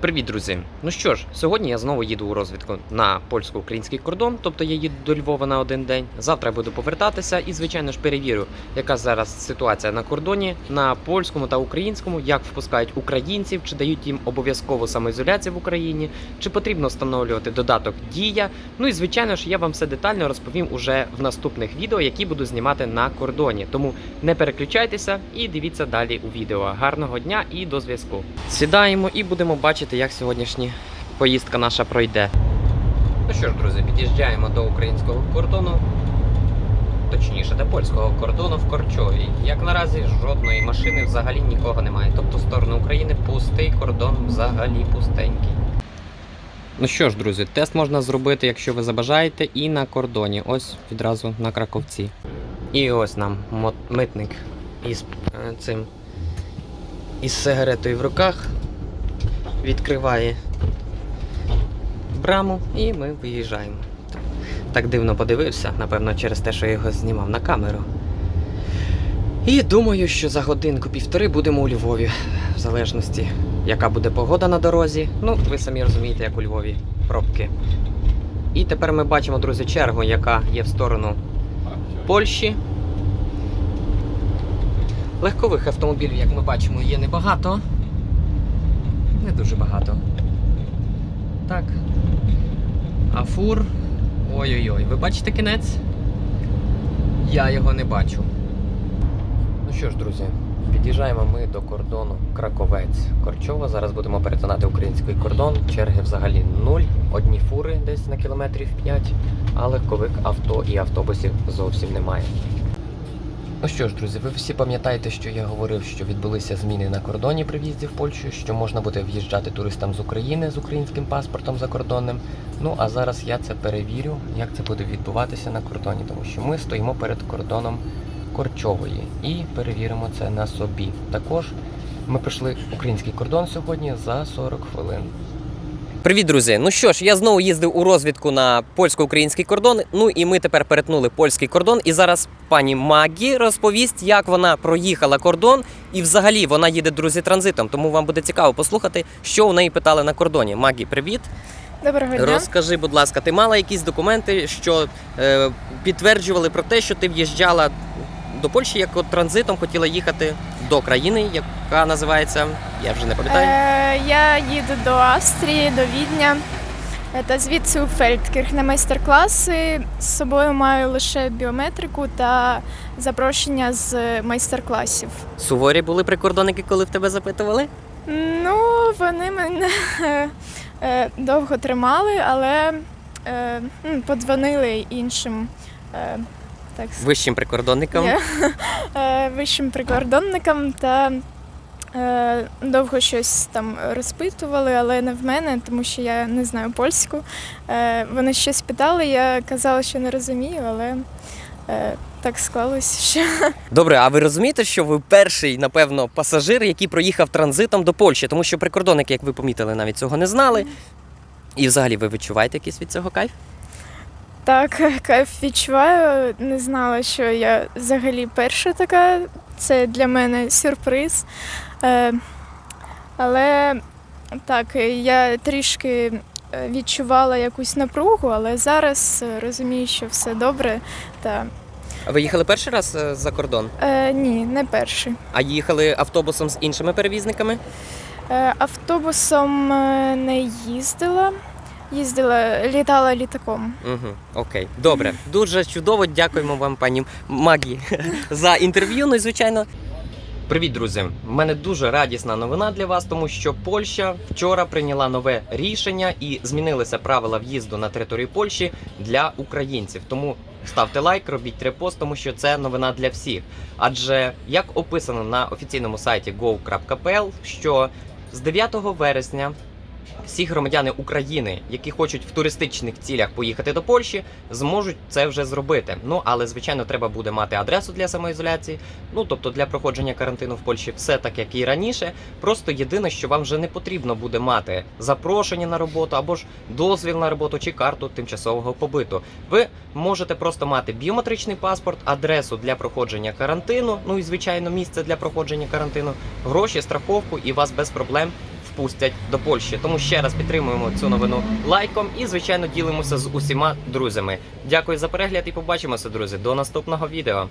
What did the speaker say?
Привіт, друзі! Ну що ж, сьогодні я знову їду у розвідку на польсько-український кордон, тобто я їду до Львова на один день. Завтра буду повертатися і, звичайно ж, перевірю, яка зараз ситуація на кордоні на польському та українському, як впускають українців, чи дають їм обов'язкову самоізоляцію в Україні, чи потрібно встановлювати додаток Дія. Ну і звичайно ж, я вам все детально розповім уже в наступних відео, які буду знімати на кордоні. Тому не переключайтеся і дивіться далі у відео. Гарного дня і до зв'язку. Сідаємо і будемо бачити, як сьогоднішня поїздка наша пройде. Ну що ж, друзі, під'їжджаємо до українського кордону, точніше, до польського кордону в Корчові. Як наразі жодної машини взагалі нікого немає. Тобто в сторону України пустий кордон взагалі пустенький. Ну що ж, друзі, тест можна зробити, якщо ви забажаєте, і на кордоні. Ось відразу на краковці. І ось нам митник із е, цим із сигаретою в руках відкриває браму і ми виїжджаємо. Так дивно подивився, напевно, через те, що я його знімав на камеру. І думаю, що за годинку-півтори будемо у Львові, в залежності, яка буде погода на дорозі. Ну, ви самі розумієте, як у Львові пробки. І тепер ми бачимо, друзі, чергу, яка є в сторону Польщі. Легкових автомобілів, як ми бачимо, є небагато. Не дуже багато. Так. А фур. Ой-ой-ой, ви бачите кінець? Я його не бачу. Ну що ж, друзі, під'їжджаємо ми до кордону Краковець. Корчова. Зараз будемо перетинати український кордон. Черги взагалі нуль. Одні фури десь на кілометрів 5, а легкових авто і автобусів зовсім немає. Ну що ж, друзі, ви всі пам'ятаєте, що я говорив, що відбулися зміни на кордоні при в'їзді в Польщу, що можна буде в'їжджати туристам з України з українським паспортом закордонним. Ну а зараз я це перевірю, як це буде відбуватися на кордоні, тому що ми стоїмо перед кордоном Корчової і перевіримо це на собі. Також ми пройшли український кордон сьогодні за 40 хвилин. Привіт, друзі! Ну що ж, я знову їздив у розвідку на польсько-український кордон. Ну і ми тепер перетнули польський кордон. І зараз пані Магі розповість, як вона проїхала кордон, і взагалі вона їде друзі транзитом. Тому вам буде цікаво послухати, що у неї питали на кордоні. Магі, привіт! Доброго дня. Розкажи, будь ласка, ти мала якісь документи, що е, підтверджували про те, що ти в'їжджала до Польщі як от транзитом, хотіла їхати до країни, яка називається, я вже не пам'ятаю. Е, я їду до Австрії, до Відня е, та звідси у Фельдкірх на майстер-класи. З собою маю лише біометрику та запрошення з майстер-класів. Суворі були прикордонники, коли в тебе запитували? Ну, вони мене е, довго тримали, але е, подзвонили іншим. е, Так, Вищим прикордонникам. Є. Е, вищим прикордонникам та е, довго щось там розпитували, але не в мене, тому що я не знаю польську. Е, вони щось питали, я казала, що не розумію, але так склалося, що Добре, а ви розумієте, що ви перший, напевно, пасажир, який проїхав транзитом до Польщі, тому що прикордонники, як ви помітили, навіть цього не знали. І взагалі ви відчуваєте якийсь від цього кайф? Так кайф відчуваю. Не знала, що я взагалі перша така. Це для мене сюрприз. Е, але так, я трішки е, відчувала якусь напругу, але зараз розумію, що все добре. Та А ви їхали перший раз е, за кордон? е, ні, не перший. А їхали автобусом з іншими перевізниками? Е, автобусом не їздила. Їздила, літала літаком. Угу, окей, добре. Дуже чудово. Дякуємо вам, пані Магі, за інтерв'ю. Ну і звичайно. Привіт, друзі! У мене дуже радісна новина для вас, тому що Польща вчора прийняла нове рішення і змінилися правила в'їзду на територію Польщі для українців. Тому ставте лайк, робіть репост, тому що це новина для всіх. Адже як описано на офіційному сайті go.pl, що з 9 вересня всі громадяни України, які хочуть в туристичних цілях поїхати до Польщі, зможуть це вже зробити. Ну але звичайно, треба буде мати адресу для самоізоляції. Ну тобто для проходження карантину в Польщі все так, як і раніше. Просто єдине, що вам вже не потрібно буде мати запрошення на роботу або ж дозвіл на роботу чи карту тимчасового побиту. Ви можете просто мати біометричний паспорт, адресу для проходження карантину, ну і звичайно, місце для проходження карантину, гроші, страховку, і вас без проблем впустять до Польщі. Тому ще раз підтримуємо цю новину лайком і, звичайно, ділимося з усіма друзями. Дякую за перегляд і побачимося, друзі, до наступного відео.